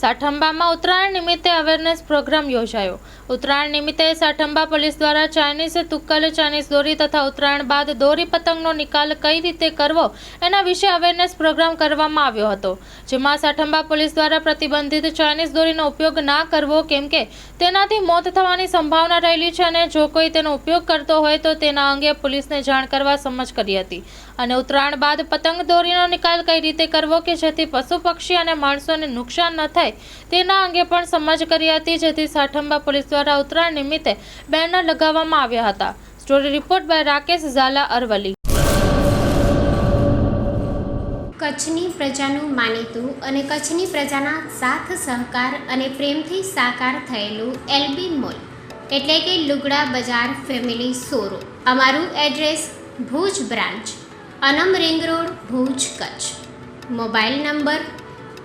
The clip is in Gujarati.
સાઠંબામાં ઉત્તરાયણ નિમિત્તે અવેરનેસ પ્રોગ્રામ યોજાયો. ઉત્તરાયણ નિમિત્તે સાઠંબા પોલીસ દ્વારા ચાઇનીઝ તુક્કલ ચાઇનીઝ દોરી તથા ઉત્તરાયણ બાદ દોરી પતંગનો નિકાલ કઈ રીતે કરવો એના વિશે અવેરનેસ પ્રોગ્રામ કરવામાં આવ્યો હતો. જેમાં સાઠંબા પોલીસ દ્વારા પ્રતિબંધિત ચાઇનીઝ દોરીનો ઉપયોગ ના કરવો કેમ કે તેનાથી મોત થવાની સંભાવના રહેલી છે અને જો કોઈ તેનો ઉપયોગ કરતો હોય તો તેના અંગે પોલીસને જાણ કરવા સમજ કરી હતી. અને ઉત્તરાયણ બાદ પતંગ દોરીનો નિકાલ કઈ રીતે કરવો કે જેથી પશુ પક્ષી અને માણસોને નુકસાન ન થાય તેના અંગે પણ સમજ કરી હતી, જેથી સાઠંબા પોલીસ દ્વારા ઉત્તરાયણ નિમિત્તે બેનર લગાવવામાં આવ્યા હતા. Story report by Rakesh Zala Aravalli કચ્છની પ્રજાનું માનીતું અને કચ્છની પ્રજાના સાથ, સહકાર અને પ્રેમથી સાકાર થયેલું એલબી મોલ, એટલે કે લુગડા બજાર ફેમિલી સોરો અમારું address Bhuj branch, Anam ring road, Bhuj Kutch. Mobile number